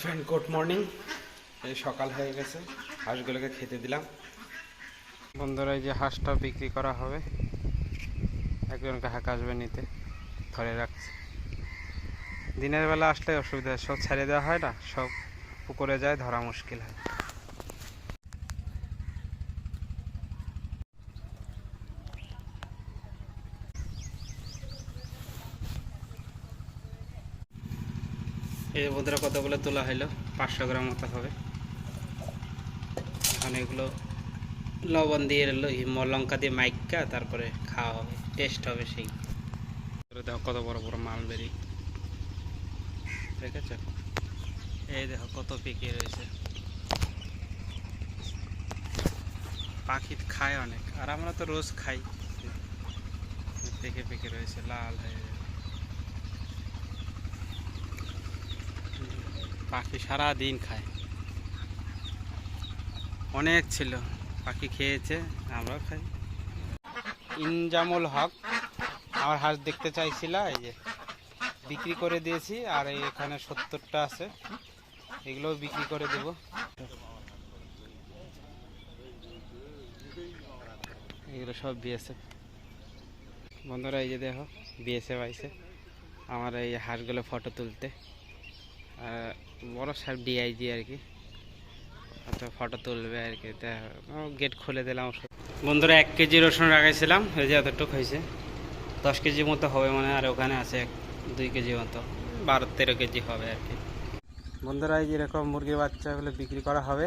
Friend good morning এই সকাল হয়ে গেছে। হাঁসগুলোকে খেতে দিলাম। বন্ধুরা, এই যে হাঁসটা বিক্রি করা হবে। একজন গ্রাহক আসবে নিতে, ধরে রাখছে। দিনের বেলা আসলে অসুবিধা, সব ছেড়ে দেওয়া হয় না, সব পুকুরে যায়, ধরা মুশকিল হয়। এই বন্ধুরা কতগুলো তোলা হইল? পাঁচশো গ্রাম মতো হবে। এখন এগুলো লবণ দিয়ে এলো লঙ্কা দিয়ে মাইকা, তারপরে খাওয়া হবে, টেস্ট হবে সেই। দেখো কত বড় বড় মালবেরি। ঠিক আছে? এই দেখো কত পেকে রয়েছে। পাখি খায় অনেক, আর আমরা তো রোজ খাই। পেকে পেকে রয়েছে, লাল হয়ে পাখি সারা দিন খায়। অনেক ছিল, পাখি খেয়েছে, আমরাও খাই। ইনজামুল হক, আমার হাঁস দেখতে চাইছিল, এই যে বিক্রি করে দিয়েছি, আর এখানে সত্তরটা আছে, এগুলোও বিক্রি করে দেব। এগুলো সব বিএসএফ। বন্ধুরা, এই যে দেখো, বিএসএফ আইছে, আমার এই হাঁসগুলো ফটো তুলতে। বড় সাহেব ডিআইজি আর কি তো ফটো তুলবে আর কি গেট খুলে দিলাম। বন্ধুরা, এক কেজি রসুন রাখাইছিলাম এই যে এতটুকু হয়েছে। দশ কেজি মতো হবে মানে আর ওখানে আছে দুই কেজি মতো। বারো তেরো কেজি হবে আর কি বন্ধুরা, এই যেরকম মুরগির বাচ্চাগুলো বিক্রি করা হবে।